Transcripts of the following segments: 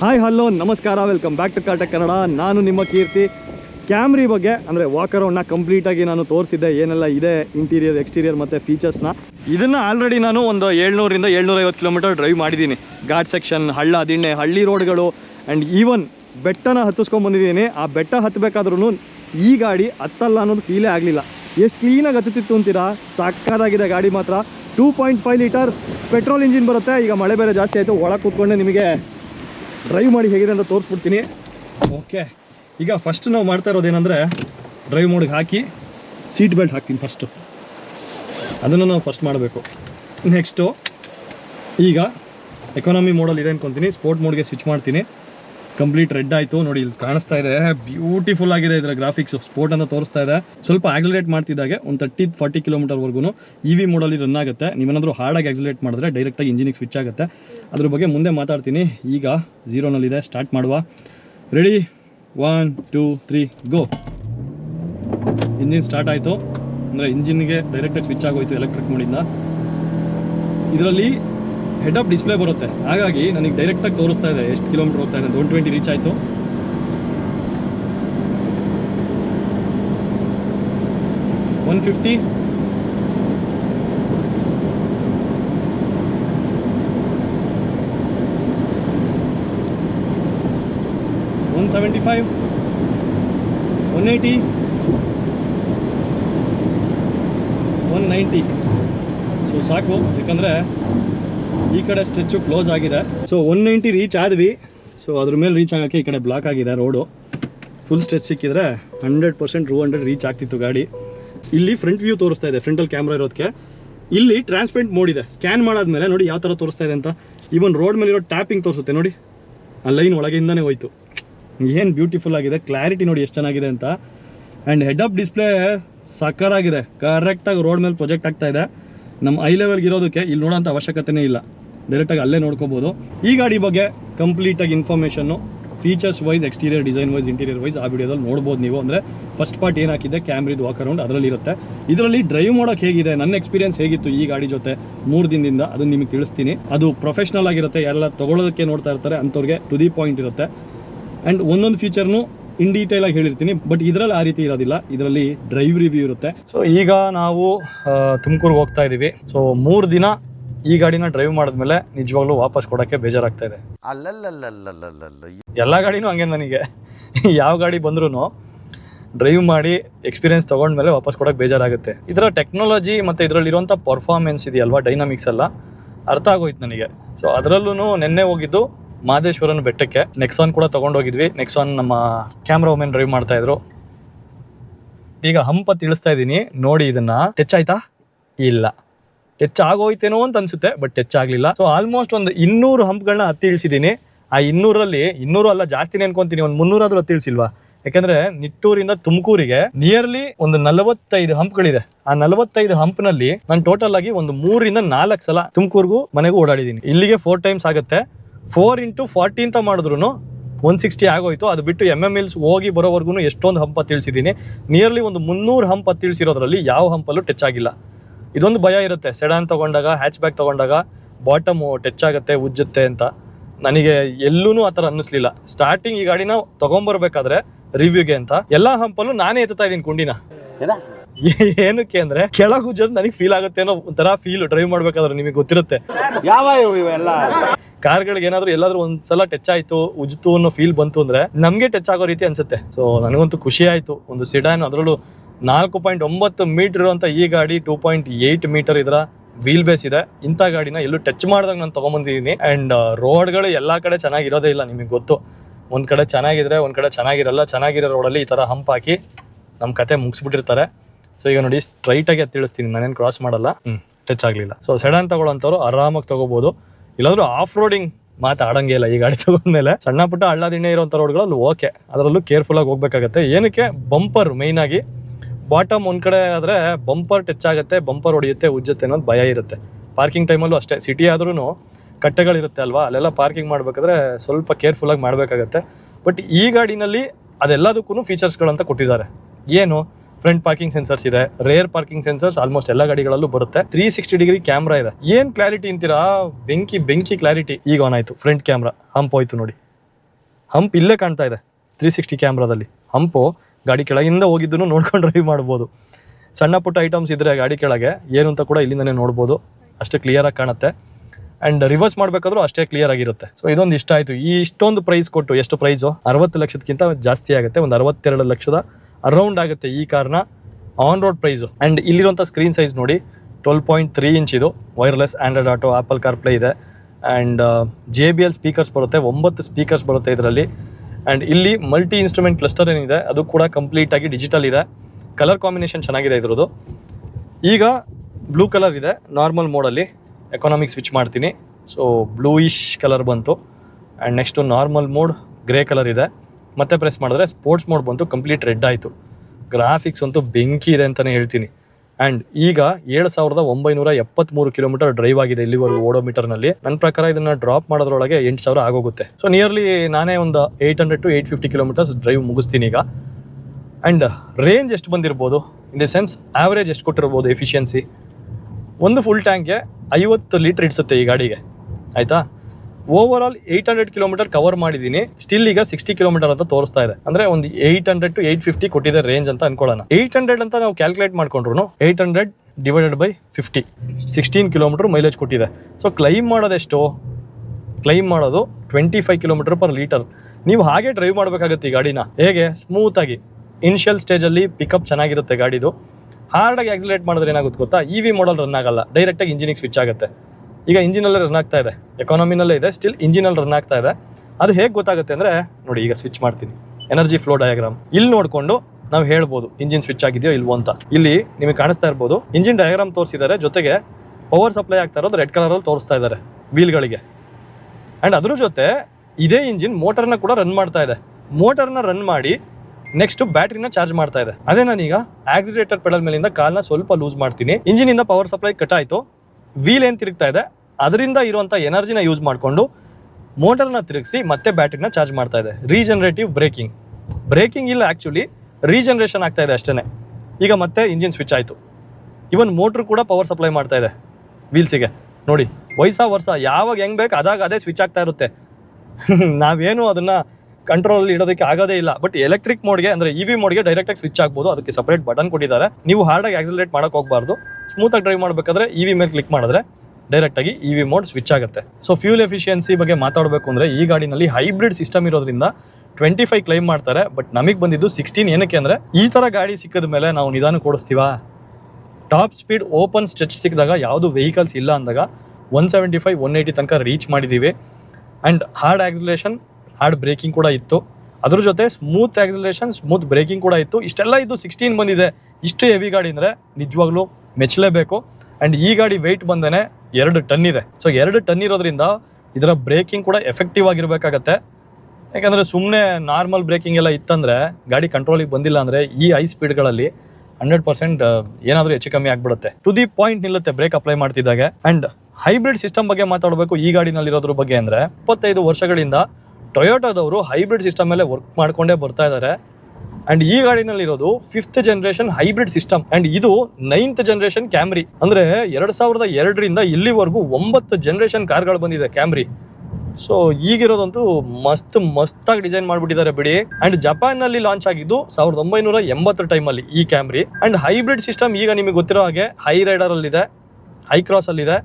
Hi hello ನಮಸ್ಕಾರ welcome back to ಕಾಟಕ್ Kannada ನಾನು ನಿಮ್ಮ ಕೀರ್ತಿ. ಕ್ಯಾಮ್ರಿ ಬಗ್ಗೆ, ಅಂದರೆ ವಾಕರೌಂಡ್ನ ಕಂಪ್ಲೀಟಾಗಿ ನಾನು ತೋರಿಸಿದ್ದೆ. ಏನೆಲ್ಲ ಇದೆ ಇಂಟೀರಿಯರ್ ಎಕ್ಸ್ಟೀರಿಯರ್ ಮತ್ತು ಫೀಚರ್ಸ್ನ ಇದನ್ನು ಆಲ್ರೆಡಿ ನಾನು ಒಂದು ಏಳ್ನೂರಿಂದ ಏಳ್ನೂರೈವತ್ತು ಕಿಲೋಮೀಟರ್ ಡ್ರೈವ್ ಮಾಡಿದ್ದೀನಿ. ಘಾಟ್ ಸೆಕ್ಷನ್ ಹಳ್ಳ, ದಿಣ್ಣೆ, ಹಳ್ಳಿ ರೋಡ್ಗಳು ಆ್ಯಂಡ್ ಈವನ್ ಬೆಟ್ಟನ ಹತ್ತಿಸ್ಕೊಂಬಂದಿದ್ದೀನಿ ಆ ಬೆಟ್ಟ ಹತ್ತಬೇಕಾದ್ರೂ ಈ ಗಾಡಿ ಹತ್ತಲ್ಲ ಅನ್ನೋದು ಫೀಲೇ ಆಗಲಿಲ್ಲ. ಎಷ್ಟು ಕ್ಲೀನಾಗಿ ಹತ್ತುತ್ತಿತ್ತು ಅಂತೀರಾ? ಸಕ್ಕದಾಗಿದೆ ಗಾಡಿ ಮಾತ್ರ. Two point five litre petrol engine ಬರುತ್ತೆ. ಈಗ ಮಳೆ ಬೇರೆ ಜಾಸ್ತಿ ಆಯಿತು. ಒಳಗೆ ಕೂತ್ಕೊಂಡೆ ನಿಮಗೆ ಡ್ರೈವ್ ಮಾಡಿ ಹೇಗಿದೆ ಅಂತ ತೋರಿಸ್ಬಿಡ್ತೀನಿ. ಓಕೆ ಈಗ ಫಸ್ಟ್ ನಾವು ಮಾಡ್ತಾ ಇರೋದೇನೆಂದರೆ ಡ್ರೈವ್ ಮೋಡ್ಗೆ ಹಾಕಿ ಸೀಟ್ ಬೆಲ್ಟ್ ಹಾಕ್ತೀನಿ ಫಸ್ಟು ಅದನ್ನು ನಾವು ಫಸ್ಟ್ ಮಾಡಬೇಕು. ನೆಕ್ಸ್ಟು ಈಗ ಎಕಾನಮಿ ಮೋಡಲ್ ಇದೆ ಅನ್ಕೊತೀನಿ. ಸ್ಪೋರ್ಟ್ ಮೋಡ್ಗೆ ಸ್ವಿಚ್ ಮಾಡ್ತೀನಿ. ಕಂಪ್ಲೀಟ್ ರೆಡ್ ಆಯಿತು. ನೋಡಿ, ಇಲ್ಲಿ ಕಾಣಿಸ್ತಾ ಇದೆ. ಬ್ಯೂಟಿಫುಲ್ ಆಗಿದೆ ಇದರ ಗ್ರಾಫಿಕ್ಸ್ ಸ್ಪೋರ್ಟ್ ಅಂತ ತೋರಿಸ್ತಾ ಇದೆ. ಸ್ವಲ್ಪ ಆಕ್ಸಿಲೇಟ್ ಮಾಡ್ತಿದ್ದಾಗೆ ಒಂದು ತರ್ಟಿ ಫಾರ್ಟಿ ಕಿಲೋಮೀಟರ್ವರೆಗೂ ಇ ವಿ ಮೋಡಲ್ಲಿ ರನ್ ಆಗುತ್ತೆ. ನೀವೇನಾದರೂ ಹಾರ್ಡಾಗಿ ಆಕ್ಸಿಲೇಟ್ ಮಾಡಿದ್ರೆ ಡೈರೆಕ್ಟಾಗಿ ಇಂಜಿನಿಗೆ ಸ್ವಿಚ್ ಆಗುತ್ತೆ. ಅದ್ರ ಬಗ್ಗೆ ಮುಂದೆ ಮಾತಾಡ್ತೀನಿ. ಈಗ ಝೀರೋನಲ್ಲಿದೆ ಸ್ಟಾರ್ಟ್ ಮಾಡುವ. Ready one two three go engine start ಆಯಿತು. ಅಂದರೆ ಇಂಜಿನ್ಗೆ ಡೈರೆಕ್ಟಾಗಿ ಸ್ವಿಚ್ ಆಗೋಯ್ತು ಎಲೆಕ್ಟ್ರಿಕ್ ಮೋಡಿಂದ ಇದರಲ್ಲಿ ಹೆಡ್ ಅಪ್ ಡಿಸ್ಪ್ಲೇ ಬರುತ್ತೆ. ಹಾಗಾಗಿ ನನಗೆ ಡೈರೆಕ್ಟಾಗಿ ತೋರಿಸ್ತಾ ಇದೆ ಎಷ್ಟು ಕಿಲೋಮೀಟರ್ ಹೋಗ್ತಾ ಇದೆ ಒನ್ ಟ್ವೆಂಟಿ ರೀಚ್ ಆಯಿತು. One fifty one seventy five one eighty one ninety so ಸಾಕು. ಯಾಕಂದರೆ ಈ ಕಡೆ ಸ್ಟ್ರೆಚ್ ಕ್ಲೋಸ್ ಆಗಿದೆ. ಸೊ ಒನ್ ನೈಂಟಿ ರೀಚ್ ಆದ್ವಿ. ಸೊ ಅದ್ರ ಮೇಲೆ ರೀಚ್ ಆಗೋಕ್ಕೆ ಈ ಕಡೆ ಬ್ಲಾಕ್ ಆಗಿದೆ ರೋಡು ಫುಲ್ ಸ್ಟ್ರೆಚ್ ಸಿಕ್ಕಿದ್ರೆ hundred percent two hundred reach ಆಗ್ತಿತ್ತು ಗಾಡಿ. ಇಲ್ಲಿ ಫ್ರಂಟ್ ವ್ಯೂ ತೋರಿಸ್ತಾ ಇದೆ ಫ್ರಂಟಲ್ ಕ್ಯಾಮ್ರಾ ಇರೋದಕ್ಕೆ ಇಲ್ಲಿ ಟ್ರಾನ್ಸ್ಪೆಂಟ್ ಮೋಡ್ ಇದೆ. ಸ್ಕ್ಯಾನ್ ಮಾಡಾದ್ಮೇಲೆ ನೋಡಿ ಯಾವ ಥರ ತೋರಿಸ್ತಾ ಇದೆ ಅಂತ. ಈವನ್ ರೋಡ್ ಮೇಲಿರೋ ಟ್ಯಾಪಿಂಗ್ ತೋರಿಸುತ್ತೆ, ನೋಡಿ. ಆ ಲೈನ್ ಒಳಗಿಂದನೇ ಹೋಯ್ತು. ಏನು ಬ್ಯೂಟಿಫುಲ್ ಆಗಿದೆ ಕ್ಲಾರಿಟಿ ನೋಡಿ ಎಷ್ಟು ಚೆನ್ನಾಗಿದೆ ಅಂತ. ಆ್ಯಂಡ್ ಹೆಡ್ ಅಪ್ ಡಿಸ್ಪ್ಲೇ ಸಕ್ಕರಾಗಿದೆ ಕರೆಕ್ಟಾಗಿ ರೋಡ್ ಮೇಲೆ ಪ್ರೊಜೆಕ್ಟ್ ಆಗ್ತಾ ಇದೆ. ನಮ್ಮ ಐ ಲೆವೆಲ್ಗೆ ಇರೋದಕ್ಕೆ ಇಲ್ಲಿ ನೋಡೋಂಥ ಅವಶ್ಯಕತೆನೇ ಇಲ್ಲ. ಡೈರೆಕ್ಟಾಗಿ ಅಲ್ಲೇ ನೋಡ್ಕೋಬೋದು. ಈ ಗಾಡಿ ಬಗ್ಗೆ ಕಂಪ್ಲೀಟಾಗಿ information features wise exterior design wise interior wise ಆ ವಿಡಿಯೋದಲ್ಲಿ ನೋಡ್ಬೋದು ನೀವು. ಅಂದರೆ ಫಸ್ಟ್ ಪಾರ್ಟ್ ಏನು ಹಾಕಿದ್ದೆ? ಕ್ಯಾಮ್ರಿ ವಾಕ್ ಅರೌಂಡ್ ಅದರಲ್ಲಿ ಇರುತ್ತೆ. ಇದರಲ್ಲಿ ಡ್ರೈವ್ ಮಾಡೋಕೆ ಹೇಗಿದೆ? ನನ್ನ ಎಕ್ಸ್ಪೀರಿಯನ್ಸ್ ಹೇಗಿತ್ತು ಈ ಗಾಡಿ ಜೊತೆ? ಮೂರು ದಿನದಿಂದ ಅದನ್ನು ನಿಮಗೆ ತಿಳಿಸ್ತೀನಿ. ಅದು ಪ್ರೊಫೆಷ್ನಲ್ ಆಗಿರುತ್ತೆ. ಎಲ್ಲ ತೊಗೊಳೋದಕ್ಕೆ ನೋಡ್ತಾ ಇರ್ತಾರೆ ಅಂಥವ್ರಿಗೆ ಟು ದಿ ಪಾಯಿಂಟ್ ಇರುತ್ತೆ. ಆ್ಯಂಡ್ ಒಂದೊಂದು ಫೀಚರ್ನು ಇನ್ ಡೀಟೇಲ್ ಆಗಿ ಹೇಳಿರ್ತೀನಿ. ಬಟ್ ಇದರಲ್ಲಿ ಆ ರೀತಿ ಇರೋದಿಲ್ಲ. ಇದರಲ್ಲಿ ಡ್ರೈವ್ ರಿವ್ಯೂ ಇರುತ್ತೆ. ಸೊ ಈಗ ನಾವು ತುಮಕೂರಿಗೆ ಹೋಗ್ತಾ ಇದ್ದೀವಿ ಸೊ ಮೂರು ದಿನ ಈ ಗಾಡಿನ ಡ್ರೈವ್ ಮಾಡಿದ್ಮೇಲೆ ನಿಜವಾಗ್ಲೂ ವಾಪಸ್ ಕೊಡೋಕ್ಕೆ ಬೇಜಾರಾಗ್ತಾ ಇದೆ. ಎಲ್ಲ ಗಾಡಿನೂ ಹಂಗೆ ನನಗೆ ಯಾವ ಗಾಡಿ ಬಂದ್ರೂ ಡ್ರೈವ್ ಮಾಡಿ ಎಕ್ಸ್ಪೀರಿಯನ್ಸ್ ತೊಗೊಂಡ್ಮೇಲೆ ವಾಪಸ್ ಕೊಡೋಕೆ ಬೇಜಾರಾಗುತ್ತೆ ಇದರ ಟೆಕ್ನಾಲಜಿ ಮತ್ತು ಇದರಲ್ಲಿರುವಂಥ ಪರ್ಫಾರ್ಮೆನ್ಸ್ ಇದೆಯಲ್ವಾ ಡೈನಾಮಿಕ್ಸ್ ಎಲ್ಲ ಅರ್ಥ ಆಗೋಯ್ತು ನನಗೆ ಸೊ ಅದರಲ್ಲೂ ನಿನ್ನೆ ಹೋಗಿದ್ದು ಮಾದೇಶ್ವರನ ಬೆಟ್ಟಕ್ಕೆ ನೆಕ್ಸಾನ್ ಕೂಡ ತೊಗೊಂಡೋಗಿದ್ವಿ ನೆಕ್ಸಾನ್ ನಮ್ಮ ಕ್ಯಾಮ್ರಾ ವುಮೆನ್ ಡ್ರೈವ್ ಮಾಡ್ತಾ ಇದ್ರು ಈಗ ಹಂಪ ತಿಳಿಸ್ತಾ ಇದ್ದೀನಿ ನೋಡಿ ಇದನ್ನ ಟಚ್ ಆಯ್ತಾ ಇಲ್ಲ ಟಚ್ ಆಗೋಯ್ತೇನೋ ಅಂತ ಅನ್ಸುತ್ತೆ ಬಟ್ ಟಚ್ ಆಗಲಿಲ್ಲ ಸೊ ಆಲ್ಮೋಸ್ಟ್ ಒಂದು ಇನ್ನೂರು ಹಂಪ್ಗಳನ್ನ ಹತ್ತಿ ಇಳಿಸಿದ್ದೀನಿ. ಆ ಇನ್ನೂರಲ್ಲಿ, ಇನ್ನೂರು ಅಲ್ಲ, ಜಾಸ್ತಿನೇ ಅನ್ಕೊಂತೀನಿ, ಒಂದು ಮುನ್ನೂರಾದ್ರೂ ಹತ್ತಿ ಇಳಿಸಿಲ್ವಾ? ಯಾಕಂದ್ರೆ ನಿಟ್ಟೂರಿಂದ ತುಮಕೂರಿಗೆ ನಿಯರ್ಲಿ ಒಂದು ನಲವತ್ತೈದು ಹಂಪ್ಗಳಿದೆ. ಆ ನಲವತ್ತೈದು ಹಂಪ್ನಲ್ಲಿ ನಾನು ಟೋಟಲ್ ಆಗಿ ಒಂದು ಮೂರಿಂದ ನಾಲ್ಕು ಸಲ ತುಮಕೂರ್ಗೂ ಮನೆಗೂ ಓಡಾಡಿದ್ದೀನಿ. ಇಲ್ಲಿಗೆ ಫೋರ್ ಟೈಮ್ಸ್ ಆಗುತ್ತೆ. ಫೋರ್ ಇಂಟು ಫಾರ್ಟಿ ಅಂತ ಮಾಡಿದ್ರು ಒನ್ ಸಿಕ್ಸ್ಟಿ ಆಗೋಯ್ತು. ಅದು ಬಿಟ್ಟು ಎಂ ಎಂ ಎಲ್ಸ್ ಹೋಗಿ ಬರೋವರೆಗೂ ಎಷ್ಟೊಂದು ಹಂಪ ತಿಳಿಸಿದ್ದೀನಿ ನಿಯರ್ಲಿ ಒಂದು ಮುನ್ನೂರು ಹಂಪ ತಿಳಿಸಿರೋದ್ರಲ್ಲಿ ಯಾವ ಹಂಪಲ್ಲೂ ಟಚ್ ಆಗಿಲ್ಲ. ಇದೊಂದು ಭಯ ಇರುತ್ತೆ. ಸೆಡಾನ್ ತಗೊಂಡಾಗ ಹ್ಯಾಚ್ ಬ್ಯಾಗ್ ತಗೊಂಡಾಗ ಬಾಟಮು ಟಚ್ ಆಗುತ್ತೆ ಉಜ್ಜುತ್ತೆ ಅಂತ. ನನಗೆ ಎಲ್ಲೂ ಆ ಥರ ಅನ್ನಿಸ್ಲಿಲ್ಲ. ಸ್ಟಾರ್ಟಿಂಗ್ ಈ ಗಾಡಿನ ತೊಗೊಂಬರ್ಬೇಕಾದ್ರೆ ರಿವ್ಯೂಗೆ ಅಂತ. ಎಲ್ಲಾ ಹಂಪಲ್ಲೂ ನಾನೇ ಎತ್ತಾ ಇದ್ದೀನಿ ಕುಂಡಿನ. ಏನಕ್ಕೆ ಅಂದ್ರೆ ಕೆಳಗೆ ಉಜ್ಜೋದು ನನಗೆ ಫೀಲ್ ಆಗುತ್ತೆ ಅನ್ನೋ ಒಂಥರ ಫೀಲ್ ಡ್ರೈವ್ ಮಾಡ್ಬೇಕಾದ್ರೆ ನಿಮಗೆ ಗೊತ್ತಿರುತ್ತೆ. ಕಾರ್ಗಳಿಗೆ ಏನಾದ್ರು ಎಲ್ಲಾದ್ರೂ ಒಂದ್ಸಲ ಟಚ್ ಆಯ್ತು ಉಜ್ತು ಅನ್ನೋ ಫೀಲ್ ಬಂತು ಅಂದ್ರೆ ನಮ್ಗೆ ಟಚ್ ಆಗೋ ರೀತಿ ಅನ್ಸುತ್ತೆ. ಸೊ ನನಗಂತೂ ಖುಷಿ ಆಯ್ತು. ಒಂದು ಸಿಡಾನ್ ಅದರಲ್ಲೂ ನಾಲ್ಕು ಪಾಯಿಂಟ್ ಒಂಬತ್ತು ಮೀಟರ್ ಅಂತ ಈ ಗಾಡಿ ಟೂ ಪಾಯಿಂಟ್ ಏಯ್ಟ್ ಮೀಟರ್ ಇದರ ವೀಲ್ ಬೇಸ್ ಇದೆ. ಇಂಥ ಗಾಡಿನ ಎಲ್ಲೂ ಟಚ್ ಮಾಡಿದಾಗ ನಾನು ತಗೊಂಬಂದಿದ್ದೀನಿ. ಅಂಡ್ ರೋಡ್ಗಳು ಎಲ್ಲ ಕಡೆ ಚೆನ್ನಾಗಿರೋದೇ ಇಲ್ಲ ನಿಮಗೆ ಗೊತ್ತು. ಒಂದು ಕಡೆ ಚೆನ್ನಾಗಿದ್ರೆ ಒಂದು ಕಡೆ ಚೆನ್ನಾಗಿರಲ್ಲ, ಚೆನ್ನಾಗಿರೋ ರೋಡಲ್ಲಿ ಈ ತರ ಹಂಪ್ ಹಾಕಿ ನಮ್ಮ ಕತೆ ಮುಗಿಸ್ಬಿಟ್ಟಿರ್ತಾರೆ. ಸೊ ಈಗ ನೋಡಿ ಸ್ಟ್ರೈಟ್ ಆಗಿ ತಿಳಿಸ್ತೀನಿ ನಾನೇನು ಕ್ರಾಸ್ ಮಾಡಲ್ಲ. ಟಚ್ ಆಗಲಿಲ್ಲ. ಸೊ ಸೆಡನ್ ತಗೊಳ್ಳೋಂಥವ್ರು ಆರಾಮಾಗಿ ತಗೋಬಹುದು ಇಲ್ಲಾದರೂ ಆಫ್ ರೋಡಿಂಗ್ ಮಾತಾಡಂಗೆ ಇಲ್ಲ ಈ ಗಾಡಿ ತಗೊಂಡ್ಮೇಲೆ. ಸಣ್ಣ ಪುಟ್ಟ ಹಳ್ಳ ದಿಣ್ಣೆ ಇರುವಂಥ ರೋಡ್ಗಳಲ್ಲಿ ಓಕೆ ಅದರಲ್ಲೂ ಕೇರ್ಫುಲ್ ಆಗಿ ಹೋಗ್ಬೇಕಾಗತ್ತೆ. ಏನಕ್ಕೆ? ಬಂಪರ್ ಮೇಯ್ನಾಗಿ ಬಾಟಮ್ ಒಂದು ಕಡೆ ಆದ್ರೆ ಬಂಪರ್ ಟಚ್ ಆಗುತ್ತೆ, ಬಂಪರ್ ಹೊಡೆಯುತ್ತೆ, ಉಜ್ಜುತ್ತೆ ಅನ್ನೋದು ಭಯ ಇರುತ್ತೆ. ಪಾರ್ಕಿಂಗ್ ಟೈಮಲ್ಲೂ ಅಷ್ಟೇ ಸಿಟಿ ಆದ್ರೂ ಕಟ್ಟೆಗಳಿರುತ್ತೆ ಅಲ್ವಾ? ಅಲ್ಲೆಲ್ಲ ಪಾರ್ಕಿಂಗ್ ಮಾಡಬೇಕಾದ್ರೆ ಸ್ವಲ್ಪ ಕೇರ್ಫುಲ್ ಆಗಿ ಮಾಡಬೇಕಾಗತ್ತೆ. ಬಟ್ ಈ ಗಾಡಿನಲ್ಲಿ ಅದೆಲ್ಲದಕ್ಕೂ ಫೀಚರ್ಸ್ಗಳಂತ ಕೊಟ್ಟಿದ್ದಾರೆ. ಏನು? ಫ್ರಂಟ್ ಪಾರ್ಕಿಂಗ್ ಸೆನ್ಸರ್ಸ್ ಇದೆ ರೇರ್ ಪಾರ್ಕಿಂಗ್ ಸೆನ್ಸರ್ಸ್ ಆಲ್ಮೋಸ್ಟ್ ಎಲ್ಲ ಗಾಡಿಗಳಲ್ಲೂ ಬರುತ್ತೆ. ತ್ರೀ ಸಿಕ್ಸ್ಟಿ ಡಿಗ್ರಿ ಕ್ಯಾಮ್ರಾ ಇದೆ. ಏನ್ ಕ್ಲಾರಿಟಿ ಅಂತೀರಾ? ಬೆಂಕಿ ಬೆಂಕಿ ಕ್ಲಾರಿಟಿ ಈಗ ಆನ್ ಆಯ್ತು ಫ್ರಂಟ್ ಕ್ಯಾಮ್ರಾ ಹಂಪ್ ಹೋಯ್ತು ನೋಡಿ. ಹಂಪ್ ಇಲ್ಲೇ ಕಾಣ್ತಾ ಇದೆ ತ್ರೀ ಸಿಕ್ಸ್ಟಿ ಕ್ಯಾಮ್ರಾದಲ್ಲಿ ಹಂಪು ಗಾಡಿ ಕೆಳಗಿಂದ ಹೋಗಿದ್ದನ್ನು ನೋಡ್ಕೊಂಡು ಡ್ರೈವ್ ಮಾಡ್ಬೋದು. ಸಣ್ಣ ಪುಟ್ಟ ಐಟಮ್ಸ್ ಇದ್ರೆ ಗಾಡಿ ಕೆಳಗೆ, ಏನು ಅಂತ ಕೂಡ ಇಲ್ಲಿಂದನೇ ನೋಡ್ಬೋದು. ಅಷ್ಟು ಕ್ಲಿಯರಾಗಿ ಕಾಣುತ್ತೆ. ಆ್ಯಂಡ್ ರಿವರ್ಸ್ ಮಾಡಬೇಕಾದ್ರೂ ಅಷ್ಟೇ ಕ್ಲಿಯರ್ ಆಗಿರುತ್ತೆ. ಸೊ ಇದೊಂದು ಇಷ್ಟ ಆಯಿತು. ಈ ಇಷ್ಟೊಂದು ಪ್ರೈಸ್ ಕೊಟ್ಟು, ಎಷ್ಟು ಪ್ರೈಸು ಅರವತ್ತು ಲಕ್ಷದಕ್ಕಿಂತ ಜಾಸ್ತಿ ಆಗುತ್ತೆ. ಒಂದು ಅರವತ್ತೆರಡು ಲಕ್ಷದ ಅರೌಂಡ್ ಆಗುತ್ತೆ ಈ ಕಾರ್ನ ಆನ್ ರೋಡ್ ಪ್ರೈಸು ಆ್ಯಂಡ್ ಇಲ್ಲಿರುವಂಥ ಸ್ಕ್ರೀನ್ ಸೈಜ್ ನೋಡಿ ಟ್ವೆಲ್ ಪಾಯಿಂಟ್ ತ್ರೀ ಇಂಚ್ ಇದು. Wireless Android Auto Apple Car Play ಇದೆ and J B L speakers ಬರುತ್ತೆ. ಒಂಬತ್ತು ಸ್ಪೀಕರ್ಸ್ ಬರುತ್ತೆ ಇದರಲ್ಲಿ. ಆ್ಯಂಡ್ ಇಲ್ಲಿ ಮಲ್ಟಿ ಇನ್ಸ್ಟ್ರೂಮೆಂಟ್ ಕ್ಲಸ್ಟರ್ ಏನಿದೆ, ಅದು ಕೂಡ ಕಂಪ್ಲೀಟಾಗಿ ಡಿಜಿಟಲ್ ಇದೆ. ಕಲರ್ ಕಾಂಬಿನೇಷನ್ ಚೆನ್ನಾಗಿದೆ ಇದ್ರದ್ದು. ಈಗ ಬ್ಲೂ ಕಲರ್ ಇದೆ ನಾರ್ಮಲ್ ಮೋಡಲ್ಲಿ ಎಕಾನಮಿಕ್ ಸ್ವಿಚ್ ಮಾಡ್ತೀನಿ. ಸೊ ಬ್ಲೂಯಿಶ್ ಕಲರ್ ಬಂತು. And next normal mode grey colour ಇದೆ. ಮತ್ತೆ ಪ್ರೆಸ್ ಮಾಡಿದ್ರೆ ಸ್ಪೋರ್ಟ್ಸ್ ಮೋಡ್ ಬಂತು ಕಂಪ್ಲೀಟ್ ರೆಡ್ ಆಯಿತು. ಗ್ರಾಫಿಕ್ಸ್ ಅಂತೂ ಬೆಂಕಿ ಇದೆ ಅಂತಲೇ ಹೇಳ್ತೀನಿ. ಆ್ಯಂಡ್ ಈಗ ಏಳು ಸಾವಿರದ ಒಂಬೈನೂರ ಎಪ್ಪತ್ತ್ಮೂರು ಕಿಲೋಮೀಟರ್ ಡ್ರೈವ್ ಆಗಿದೆ ಇಲ್ಲಿವರೆಗೂ ಓಡೋ ಮೀಟರ್ನಲ್ಲಿ. ನನ್ನ ಪ್ರಕಾರ ಇದನ್ನ ಡ್ರಾಪ್ ಮಾಡೋದ್ರೊಳಗೆ ಎಂಟು ಸಾವಿರ ಆಗೋಗುತ್ತೆ. ಸೊ ನಿಯರ್ಲಿ ನಾನೇ ಒಂದು eight hundred to eight fifty kilometres drive ಮುಗಿಸ್ತೀನಿ ಈಗ. ಆ್ಯಂಡ್ ರೇಂಜ್ ಎಷ್ಟು ಬಂದಿರ್ಬೋದು? ಇನ್ ದಿ ಸೆನ್ಸ್ ಆವರೇಜ್ ಎಷ್ಟು ಕೊಟ್ಟಿರ್ಬೋದು ಎಫಿಷಿಯನ್ಸಿ ಒಂದು ಫುಲ್ ಟ್ಯಾಂಕ್ಗೆ ಐವತ್ತು ಲೀಟ್ರ್ ಇಡ್ಸುತ್ತೆ ಈ ಗಾಡಿಗೆ. ಆಯಿತಾ? Over all eight hundred kilometre cover ಮಾಡಿದ್ದೀನಿ. ಸ್ಟಿಲ್ ಈಗ ಸಿಕ್ಸ್ಟಿ ಕಿಲೋಮೀಟರ್ ಅಂತ ತೋರಿಸ್ತಾ ಇದೆ. ಅಂದ್ರೆ ಒಂದು eight hundred to eight fifty ಕೊಟ್ಟಿದೆ ರೇಂಜ್ ಅಂತ ಅನ್ಕೊಳ್ಳೋಣ. ಏಯ್ಟ್ ಹಂಡ್ರೆಡ್ ಅಂತ ನಾವು ಕ್ಯಾಲ್ಕುಲೇಟ್ ಮಾಡ್ಕೊಂಡ್ರು eight hundred divided by fifty sixteen kilometre mileage ಕೊಟ್ಟಿದೆ. ಸೊ ಕ್ಲೈಮ್ ಮಾಡೋದೆಷ್ಟು ಕ್ಲೈಮ್ ಮಾಡೋದು twenty five kilometre per litre ನೀವು ಹಾಗೆ ಡ್ರೈವ್ ಮಾಡಬೇಕಾಗುತ್ತೆ ಈ ಗಾಡಿನ. ಹೇಗೆ? ಸ್ಮೂತಾಗಿ ಇನಿಷಿಯಲ್ ಸ್ಟೇಜಲ್ಲಿ ಪಿಕಪ್ ಚೆನ್ನಾಗಿರುತ್ತೆ ಗಾಡಿದು. ಹಾರ್ಡಾಗಿ ಆಕ್ಸಿಲೇಟ್ ಮಾಡಿದ್ರೆ ಏನಾಗುತ್ತೆ ಗೊತ್ತಾ? ಇ ವಿ ಮಾಡಲ್ ರನ್ ಆಗಲ್ಲ. ಡೈರೆಕ್ಟಾಗಿ ಇಂಜಿನಿಗೆ ಸ್ವಿಚ್ ಆಗುತ್ತೆ. ಈಗ ಇಂಜಿನಲ್ಲೇ ರನ್ ಆಗ್ತಾ ಇದೆ. ಎಕಾನಮಿನಲ್ಲೇ ಇದೆ ಸ್ಟಿಲ್ ಇಂಜಿನಲ್ಲಿ ರನ್ ಆಗ್ತಾ ಇದೆ. ಅದು ಹೇಗೆ ಗೊತ್ತಾಗುತ್ತೆ ಅಂದರೆ, ನೋಡಿ ಈಗ ಸ್ವಿಚ್ ಮಾಡ್ತೀನಿ. ಎನರ್ಜಿ ಫ್ಲೋ ಡಯಾಗ್ರಾಮ್ ಇಲ್ಲಿ ನೋಡಿಕೊಂಡು ನಾವು ಹೇಳ್ಬೋದು ಇಂಜಿನ್ ಸ್ವಿಚ್ ಆಗಿದೆಯೋ ಇಲ್ವೋ ಅಂತ. ಇಲ್ಲಿ ನಿಮಗೆ ಕಾಣಿಸ್ತಾ ಇರ್ಬೋದು ಇಂಜಿನ್ ಡಯಾಗ್ರಾಮ್ ತೋರಿಸಿದ್ದಾರೆ. ಜೊತೆಗೆ ಪವರ್ ಸಪ್ಲೈ ಆಗ್ತಾ ಇರೋದು ರೆಡ್ ಕಲರಲ್ಲಿ ತೋರಿಸ್ತಾ ಇದ್ದಾರೆ ವೀಲ್ಗಳಿಗೆ ಆ್ಯಂಡ್ ಅದ್ರ ಜೊತೆ ಇದೇ ಇಂಜಿನ್ ಮೋಟರ್ನ ಕೂಡ ರನ್ ಮಾಡ್ತಾ ಇದೆ. ಮೋಟರ್ನ ರನ್ ಮಾಡಿ ನೆಕ್ಸ್ಟ್ ಬ್ಯಾಟ್ರಿನ ಚಾರ್ಜ್ ಮಾಡ್ತಾ ಇದೆ. ಅದೇ ನಾನೀಗ ಆಕ್ಸಿಲೇಟರ್ ಪೆಡಲ್ ಮೇಲಿಂದ ಕಾಲ್ನ ಸ್ವಲ್ಪ ಲೂಸ್ ಮಾಡ್ತೀನಿ. ಇಂಜಿನ್ ಇಂದ ಪವರ್ ಸಪ್ಲೈ ಕಟ್ ಆಯಿತು. ವೀಲ್ ಏನು ತಿರುಗ್ತಾ ಇದೆ? ಅದರಿಂದ ಇರುವಂಥ ಎನರ್ಜಿನ ಯೂಸ್ ಮಾಡಿಕೊಂಡು ಮೋಟರ್ನ ತಿರುಗಿಸಿ ಮತ್ತೆ ಬ್ಯಾಟ್ರಿನ ಚಾರ್ಜ್ ಮಾಡ್ತಾ ಇದೆ. ರೀಜನರೇಟಿವ್ ಬ್ರೇಕಿಂಗ್ ಬ್ರೇಕಿಂಗ್ ಇಲ್ಲ ಆ್ಯಕ್ಚುಲಿ ರೀಜನರೇಷನ್ ಆಗ್ತಾ ಇದೆ ಅಷ್ಟೇ ಈಗ ಮತ್ತೆ ಇಂಜಿನ್ ಸ್ವಿಚ್ ಆಯ್ತು. ಇವನ್ ಮೋಟ್ರ್ ಕೂಡ ಪವರ್ ಸಪ್ಲೈ ಮಾಡ್ತಾ ಇದೆ ವೀಲ್ಸಿಗೆ ನೋಡಿ, ವಯಸ್ಸ ವರ್ಷ, ಯಾವಾಗ ಹೆಂಗ್ ಬೇಕು ಅದಾಗ ಅದೇ ಸ್ವಿಚ್ ಆಗ್ತಾ ಇರುತ್ತೆ. ನಾವೇನು ಅದನ್ನ ಕಂಟ್ರೋಲ್ ಇಡೋದಕ್ಕೆ ಆಗೋದೇ ಇಲ್ಲ. ಬಟ್ ಎಲೆಕ್ಟ್ರಿಕ್ ಮೋಡ್ಗೆ ಅಂದ್ರೆ ಇ ವಿ ಮೋಡ್ಗೆ ಡೈರೆಕ್ಟಾಗಿ ಸ್ವಿಚ್ ಆಗ್ಬೋದು. ಅದಕ್ಕೆ ಸಪ್ರೇಟ್ ಬಟನ್ ಕೊಟ್ಟಿದ್ದಾರೆ. ನೀವು ಹಾರ್ಡಾಗಿ ಆಕ್ಸಿಲೇಟ್ ಮಾಡಕ್ ಹೋಗಬಾರ್ದು. ಸ್ಮೂತಾಗಿ ಡ್ರೈವ್ ಮಾಡಬೇಕಾದ್ರೆ ಇ ವಿ ಮೇಲೆ ಕ್ಲಿಕ್ ಮಾಡಿದ್ರೆ ಡೈರೆಕ್ಟ್ ಆಗಿ ಇ ವಿ ಮೋಡ್ ಸ್ವಿಚ್ ಆಗುತ್ತೆ. ಸೊ ಫ್ಯೂಲ್ ಎಫಿಷಿಯನ್ಸಿ ಬಗ್ಗೆ ಮಾತಾಡಬೇಕು ಅಂದರೆ ಈ ಗಾಡಿನಲ್ಲಿ ಹೈಬ್ರಿಡ್ ಸಿಸ್ಟಮ್ ಇರೋದ್ರಿಂದ ಟ್ವೆಂಟಿ ಫೈವ್ ಕ್ಲೈಮ್ ಮಾಡ್ತಾರೆ ಬಟ್ ನಮಗೆ ಬಂದಿದ್ದು ಸಿಕ್ಸ್ಟೀನ್ ಏನಕ್ಕೆ ಅಂದರೆ ಈ ಥರ ಗಾಡಿ ಸಿಕ್ಕಿದ ಮೇಲೆ ನಾವು ನಿಧಾನ ಕೊಡಿಸ್ತೀವಾ ಟಾಪ್ ಸ್ಪೀಡ್ ಓಪನ್ ಸ್ಟ್ರೆಚ್ ಸಿಕ್ಕಿದಾಗ ಯಾವುದು ವೆಹಿಕಲ್ಸ್ ಇಲ್ಲ ಅಂದಾಗ one seventy five one eighty ತನಕ ರೀಚ್ ಮಾಡಿದ್ದೀವಿ and hard acceleration hard braking ಕೂಡ ಇತ್ತು. ಅದ್ರ ಜೊತೆ ಸ್ಮೂತ್ ಆಕ್ಸಿಲೇಷನ್ ಸ್ಮೂತ್ ಬ್ರೇಕಿಂಗ್ ಕೂಡ ಇತ್ತು. ಇಷ್ಟೆಲ್ಲ ಇದು ಸಿಕ್ಸ್ಟೀನ್ ಬಂದಿದೆ. ಇಷ್ಟು ಹೆವಿ ಗಾಡಿ ಅಂದರೆ ನಿಜವಾಗ್ಲೂ ಮೆಚ್ಚಲೇಬೇಕು. ಆ್ಯಂಡ್ ಈ ಗಾಡಿ ವೆಯ್ಟ್ ಬಂದೇನೆ ಎರಡು ಟನ್ ಇದೆ. ಸೊ ಎರಡು ಟನ್ ಇರೋದ್ರಿಂದ ಇದರ ಬ್ರೇಕಿಂಗ್ ಕೂಡ ಎಫೆಕ್ಟಿವ್ ಆಗಿರಬೇಕಾಗತ್ತೆ. ಯಾಕಂದರೆ ಸುಮ್ಮನೆ ನಾರ್ಮಲ್ ಬ್ರೇಕಿಂಗ್ ಎಲ್ಲ ಇತ್ತಂದ್ರೆ ಗಾಡಿ ಕಂಟ್ರೋಲಿಗೆ ಬಂದಿಲ್ಲ ಅಂದರೆ ಈ ಐ ಸ್ಪೀಡ್ಗಳಲ್ಲಿ ಹಂಡ್ರೆಡ್ ಪರ್ಸೆಂಟ್ ಏನಾದರೂ ಹೆಚ್ಚು ಕಮ್ಮಿ ಆಗಿಬಿಡುತ್ತೆ. ಟು ದಿ ಪಾಯಿಂಟ್ ನಿಲ್ಲುತ್ತೆ ಬ್ರೇಕ್ ಅಪ್ಲೈ ಮಾಡ್ತಿದ್ದಾಗ. ಅಂಡ್ ಹೈಬ್ರಿಡ್ ಸಿಸ್ಟಮ್ ಬಗ್ಗೆ ಮಾತಾಡಬೇಕು ಈ ಗಾಡಿನಲ್ಲಿರೋದ್ರ ಬಗ್ಗೆ ಅಂದ್ರೆ ಇಪ್ಪತ್ತೈದು ವರ್ಷಗಳಿಂದ ಟೊಯೋಟೋದವರು ಹೈಬ್ರಿಡ್ ಸಿಸ್ಟಮ್ ಮೇಲೆ ವರ್ಕ್ ಮಾಡ್ಕೊಂಡೇ ಬರ್ತಾ ಇದ್ದಾರೆ ಅಂಡ್ ಈ ಗಾಡಿನಲ್ಲಿರೋದು fifth generation hybrid system and ಇದು ನೈನ್ತ್ ಜನರೇಷನ್ ಕ್ಯಾಮ್ರಿ ಅಂದ್ರೆ ಎರಡ್ ಸಾವಿರದ ಎರಡರಿಂದ ಇಲ್ಲಿವರೆಗೂ ಒಂಬತ್ತು ಜನರೇಷನ್ ಕಾರ್ಗಳು ಬಂದಿದೆ ಕ್ಯಾಮ್ರಿ ಸೊ ಈಗಿರೋದಂತೂ ಮಸ್ತ್ ಮಸ್ತಾಗಿ ಡಿಸೈನ್ ಮಾಡ್ಬಿಟ್ಟಿದ್ದಾರೆ ಬಿಡಿ. ಅಂಡ್ ಜಪಾನ್ನಲ್ಲಿ ಲಾಂಚ್ ಆಗಿದ್ದು ಸಾವಿರದ ಒಂಬೈನೂರ ಎಂಬತ್ತರ ಟೈಮಲ್ಲಿ ಈ ಕ್ಯಾಮ್ರಿ ಅಂಡ್ ಹೈಬ್ರಿಡ್ ಸಿಸ್ಟಮ್ ಈಗ ನಿಮಗೆ ಗೊತ್ತಿರೋ ಹಾಗೆ ಹೈ ರೈಡರ್ ಅಲ್ಲಿ ಇದೆ ಹೈ ಕ್ರಾಸ್ ಅಲ್ಲಿ ಇದೆ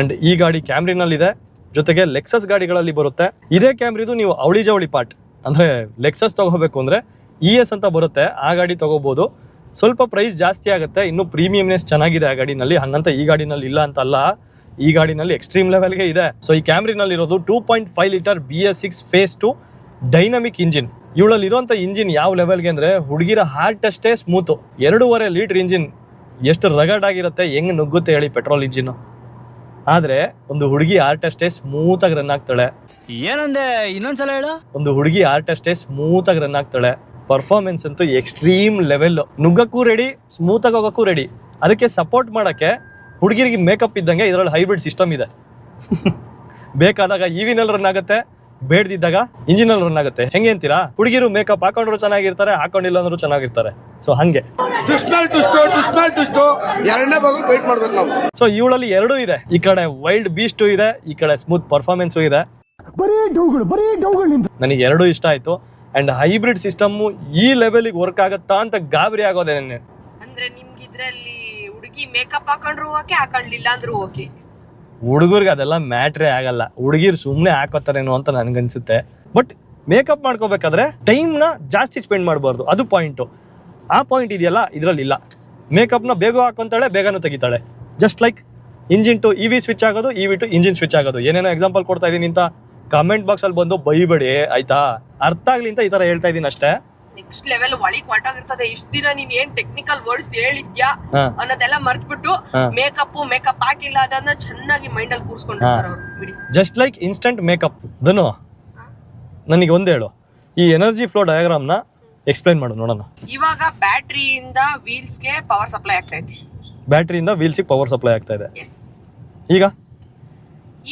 ಅಂಡ್ ಈ ಗಾಡಿ ಕ್ಯಾಮ್ರಿನಲ್ಲಿದೆ ಜೊತೆಗೆ ಲೆಕ್ಸಸ್ ಗಾಡಿಗಳಲ್ಲಿ ಬರುತ್ತೆ. ಇದೇ ಕ್ಯಾಮ್ರಿದು ನೀವು ಅವಳಿ ಜವಳಿ ಪಾರ್ಟ್ ಅಂದ್ರೆ ಲೆಕ್ಸಸ್ ತಗೋಬೇಕು ಅಂದ್ರೆ ಇ ಎಸ್ ಅಂತ ಬರುತ್ತೆ ಆ ಗಾಡಿ ತಗೋಬಹುದು ಸ್ವಲ್ಪ ಪ್ರೈಸ್ ಜಾಸ್ತಿ ಆಗುತ್ತೆ ಇನ್ನು ಪ್ರೀಮಿಯಂನೆಸ್ ಚೆನ್ನಾಗಿದೆ ಆ ಗಾಡಿನಲ್ಲಿ. ಹಂಗಂತ ಈ ಗಾಡಿನಲ್ಲಿ ಇಲ್ಲ ಅಂತ ಅಲ್ಲ ಈ ಗಾಡಿನಲ್ಲಿ ಎಕ್ಸ್ಟ್ರೀಮ್ ಲೆವೆಲ್ಗೆ ಇದೆ. ಸೊ ಈ ಕ್ಯಾಮ್ರಿನಲ್ಲಿ ಇರೋದು two point five litre B S six phase two dynamic engine ಇವಳಲ್ಲಿ ಇರುವಂತ ಇಂಜಿನ್ ಯಾವ ಲೆವೆಲ್ಗೆ ಅಂದ್ರೆ ಹುಡುಗಿರ ಹಾರ್ಟ್ ಅಷ್ಟೇ ಸ್ಮೂತ್ ಎರಡೂವರೆ ಲೀಟರ್ ಇಂಜಿನ್ ಎಷ್ಟು ರಗಡ್ ಆಗಿರುತ್ತೆ ಹೆಂಗ್ ನುಗ್ಗುತ್ತೆ ಹೇಳಿ ಪೆಟ್ರೋಲ್ ಇಂಜಿನ್ ಆದ್ರೆ ಒಂದು ಹುಡುಗಿ ಹಾರ್ಟ್ ಅಷ್ಟೇ ಸ್ಮೂತ್ ಆಗಿ ರನ್ ಆಗ್ತಾಳೆ. ಏನಂದೆ? ಇನ್ನೊಂದ್ಸಲ ಹೇಳು. ಒಂದು ಹುಡುಗಿ ಹಾರ್ಟ್ ಅಷ್ಟೇ ಸ್ಮೂತ್ ಆಗಿ ರನ್ ಆಗ್ತಾಳೆ. ಪರ್ಫಾರ್ಮೆನ್ಸ್ ಅಂತೂ ಎಕ್ಸ್ಟ್ರೀಮ್ ಲೆವೆಲ್ ನುಗ್ಗಕ್ಕೂ ರೆಡಿ ಸ್ಮೂತ್ ಆಗಿ ಹೋಗಕ್ಕೂ ರೆಡಿ ಅದಕ್ಕೆ ಸಪೋರ್ಟ್ ಮಾಡೋಕ್ಕೆ ಹುಡುಗಿರಿಗೆ ಮೇಕಪ್ ಇದ್ದಂಗೆ ಇದರಲ್ಲಿ ಹೈಬ್ರಿಡ್ ಸಿಸ್ಟಮ್ ಇದೆ. ಬೇಕಾದಾಗ ಇವಿನಲ್ಲಿ ರನ್ ಆಗುತ್ತೆ ಬೇಡದಿದ್ದಾಗ ಇಂಜಿನಲ್ಲಿ ರನ್ ಆಗುತ್ತೆ. ಹೆಂಗೆ ಅಂತೀರಾ? ಹುಡುಗಿರು ಮೇಕಪ್ ಹಾಕೊಂಡ್ರು ಚೆನ್ನಾಗಿರ್ತಾರೆ ಹಾಕೊಂಡಿಲ್ಲ ಅಂದ್ರೂ ಚೆನ್ನಾಗಿರ್ತಾರೆ. ಸೊ ಹಂಗೆ. ಸೊ ಇವಳಲ್ಲಿ ಎರಡೂ ಇದೆ. ಈ ಕಡೆ ವೈಲ್ಡ್ ಬೀಸ್ಟು ಇದೆ ಈ ಕಡೆ ಸ್ಮೂತ್ ಪರ್ಫಾರ್ಮೆನ್ಸು ಇದೆ. ನನಗೆ ಎರಡೂ ಇಷ್ಟ ಆಯ್ತು. ಅಂಡ್ ಹೈಬ್ರಿಡ್ ಸಿಸ್ಟಮ್ ಈ ಲೆವೆಲಿಗೆ ವರ್ಕ್ ಆಗತ್ತಾ ಅಂತ ಗಾಬರಿ ಆಗೋದೇನೆ ಅಂದ್ರೆ ನಿಮ್ಗೆ ಇದ್ರಲ್ಲಿ ಹುಡುಗಿ ಮೇಕಪ್ ಹಾಕೊಂಡ್ರು ಓಕೆ ಹಾಕೊಂಡ್ಲಿಲ್ಲ ಅಂದ್ರೂ ಓಕೆ ಹುಡುಗರಿಗೆ ಅದೆಲ್ಲ ಮ್ಯಾಟ್ರೇ ಆಗಲ್ಲ. ಹುಡುಗಿರು ಸುಮ್ಮನೆ ಹಾಕೋತಾರೇನೋ ಅಂತ ನನ್ಗನ್ಸುತ್ತೆ. ಬಟ್ ಮೇಕಪ್ ಮಾಡ್ಕೋಬೇಕಾದ್ರೆ ಟೈಮ್ನ ಜಾಸ್ತಿ ಸ್ಪೆಂಡ್ ಮಾಡಬಾರ್ದು. ಅದು ಪಾಯಿಂಟು ಆ ಪಾಯಿಂಟ್ ಇದೆಯಲ್ಲ ಇದರಲ್ಲಿ ಇಲ್ಲ. ಮೇಕಪ್ನ ಬೇಗ ಹಾಕೊಂತಾಳೆ ಬೇಗನೂ ತೆಗಿತಾಳೆ. Just like engine to E V switch ಆಗೋದು E V to engine switch ಆಗೋದು. ಏನೇನೋ ಎಕ್ಸಾಂಪಲ್ ಕೊಡ್ತಾ ಇದ್ದೀನಿ ಅಂತ. ಕಮೆಂಟ್ ಬಾಕ್ಸ್ ಅಲ್ಲಿ ಬಂದು ಬೈಬೇಡಿ ಆಯ್ತಾ? ಅರ್ಥ ಆಗ್ಲಿ ಅಂತ ಈ ತರ ಹೇಳ್ತಾ ಇದ್ದೀನಿ ಅಷ್ಟೇ. ನೆಕ್ಸ್ಟ್ ಲೆವೆಲ್ ಒಳಗ್ ಆಗಿರ್ತದೆ ಇಷ್ಟ ದಿನ ನೀನ್ ಏನ್ ಟೆಕ್ನಿಕಲ್ ವರ್ಡ್ಸ್ ಹೇಳಿದ್ಯಾ ಹಾ. ಅನ್ನೋದೆಲ್ಲ ಮರ್ತ್ಬಿಟ್ಟು ಹಾ. ಮೇಕಪ್ ಮೇಕಪ್ ಹಾಕಿಲ್ಲ ಅದನ್ನ ಚೆನ್ನಾಗಿ ಮೈಂಡ್ ಅಲ್ಲಿ ಕೂರ್ಸ್ಕೊಂಡಿರ್ತಾರೆ ಅವ್ರು. ಬಿಡಿ. Just like instant makeup Dhanu ನನಗೆ ಒಂದು ಹೇಳು. ಈ ಎನರ್ಜಿ ಫ್ಲೋ ಡಯಾಗ್ರಾಮ್ನ ಎಕ್ಸ್ಪ್ಲೈನ್ ಮಾಡು ನೋಡೋಣ. ಇವಾಗ ಬ್ಯಾಟ್ರಿಯಿಂದ ವೀಲ್ಸ್ಗೆ ಪವರ್ ಸಪ್ಲೈ ಆಗ್ತಾ ಇಂದ ಬ್ಯಾಟ್ರಿಯಿಂದ ವೀಲ್ಸಿಗೆ ಪವರ್ ಸಪ್ಲೈ ಆಗ್ತಾ ಇದೆ. ಎಸ್ ಈಗ?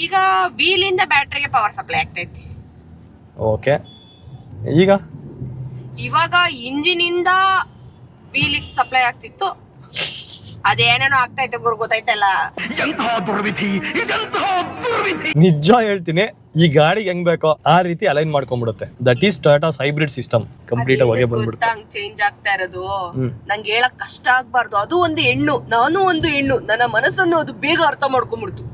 ಈಗ ವೀಲಿಂದ ಬ್ಯಾಟರಿಗೆ ಪವರ್ ಸಪ್ಲೈ ಆಗ್ತೈತಿ. ಓಕೆ ಈಗ? ಇವಾಗ ಇಂಜಿನ್ ಇಂದ ವೀಲಿಗೆ ಸಪ್ಲೈ ಆಗ್ತಿತ್ತು. ಅದೇನೇನೋ ಆಗ್ತಾ ಇತ್ತು ಗುರು ಗೊತ್ತಾಯ್ತಲ್ಲ ನಿಜ ಹೇಳ್ತೀನಿ ಈ ಗಾಡಿ ಹೆಂಗ್ ಬೇಕೋ ಆ ರೀತಿ align ಮಾಡ್ಕೊಂಡ್ಬಿಡುತ್ತೆ. That is Toyota's hybrid system complete ಆಗಿ ಬಂದ್ಬಿಡುತ್ತೆ. ಚೇಂಜ್ ಆಗ್ತಾ ಇರೋದು. ನಂಗೆ ಹೇಳಕ್ ಕಷ್ಟ ಆಗ್ಬಾರ್ದು. ಅದು ಒಂದು ಹೆಣ್ಣು ನಾನು ಒಂದು ಹೆಣ್ಣು. ನನ್ನ ಮನಸ್ಸನ್ನು ಅದು ಬೇಗ ಅರ್ಥ ಮಾಡ್ಕೊಂಡ್ಬಿಡ್ತು.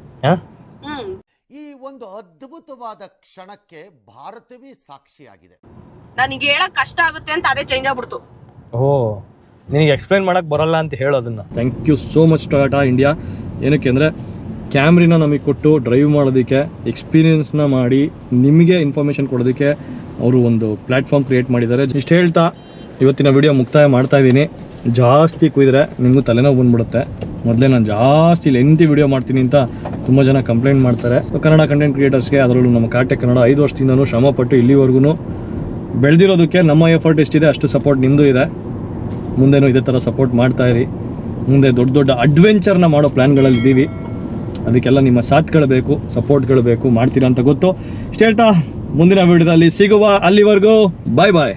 ಈ ಒಂದು ಅದ್ಭುತವಾದ ಕ್ಷಣಕ್ಕೆ ಭಾರತವೇ ಸಾಕ್ಷಿಯಾಗಿದೆ. ನನಗೆ ಹೇಳಕ್ ಕಷ್ಟ ಆಗುತ್ತೆ ಅಂತ ಅದೇ ಚೇಂಜ್ ಆಗ್ಬಿಡ್ತು. ಓ ನಿನಗೆ ಎಕ್ಸ್ಪ್ಲೈನ್ ಮಾಡಕ್ ಬರಲ್ಲ ಅಂತ ಹೇಳೋದನ್ನ thank you so much Tata India ಏನಕ್ಕೆ ಅಂದರೆ ಕ್ಯಾಮ್ರಿನ ನಮಗೆ ಕೊಟ್ಟು ಡ್ರೈವ್ ಮಾಡೋದಕ್ಕೆ ಎಕ್ಸ್ಪೀರಿಯನ್ಸ್ನ ಮಾಡಿ ನಿಮಗೆ ಇನ್ಫಾರ್ಮೇಷನ್ ಕೊಡೋದಕ್ಕೆ ಅವರು ಒಂದು ಪ್ಲ್ಯಾಟ್ಫಾರ್ಮ್ ಕ್ರಿಯೇಟ್ ಮಾಡಿದ್ದಾರೆ. ಇಷ್ಟು ಹೇಳ್ತಾ ಇವತ್ತಿನ ವಿಡಿಯೋ ಮುಕ್ತಾಯ ಮಾಡ್ತಾ ಇದ್ದೀನಿ. ಜಾಸ್ತಿ ಕುಯ್ದರೆ ನಿಮಗೂ ತಲೆನೋವು ಬಂದ್ಬಿಡುತ್ತೆ. ಮೊದಲೇ ನಾನು ಜಾಸ್ತಿ ಲೆಂತಿ ವಿಡಿಯೋ ಮಾಡ್ತೀನಿ ಅಂತ ತುಂಬ ಜನ ಕಂಪ್ಲೇಂಟ್ ಮಾಡ್ತಾರೆ. ಕನ್ನಡ ಕಂಟೆಂಟ್ ಕ್ರಿಯೇಟರ್ಸ್ಗೆ ಅದರಲ್ಲೂ ನಮ್ಮ ಕಾಟೆ ಕನ್ನಡ ಐದು ವರ್ಷದಿಂದನೂ ಶ್ರಮಪಟ್ಟು ಇಲ್ಲಿವರೆಗೂ ಬೆಳೆದಿರೋದಕ್ಕೆ ನಮ್ಮ ಎಫರ್ಟ್ ಎಷ್ಟಿದೆ ಅಷ್ಟು ಸಪೋರ್ಟ್ ನಿಮ್ಮದು ಇದೆ. ಮುಂದೆನೂ ಇದೇ ಥರ ಸಪೋರ್ಟ್ ಮಾಡ್ತಾ ಇರಿ. ಮುಂದೆ ದೊಡ್ಡ ದೊಡ್ಡ ಅಡ್ವೆಂಚರ್ನ ಮಾಡೋ ಪ್ಲ್ಯಾನ್ಗಳಲ್ಲಿ ಇದ್ದೀವಿ ಅದಕ್ಕೆಲ್ಲ ನಿಮ್ಮ ಸಾಥ್ಗಳು ಬೇಕು ಸಪೋರ್ಟ್ಗಳು ಬೇಕು, ಮಾಡ್ತೀರಾ ಅಂತ ಗೊತ್ತು. ಇಷ್ಟು ಹೇಳ್ತಾ ಮುಂದಿನ ವಿಡಿಯೋದಲ್ಲಿ ಸಿಗುವ ಅಲ್ಲಿವರೆಗೂ. ಬಾಯ್ ಬಾಯ್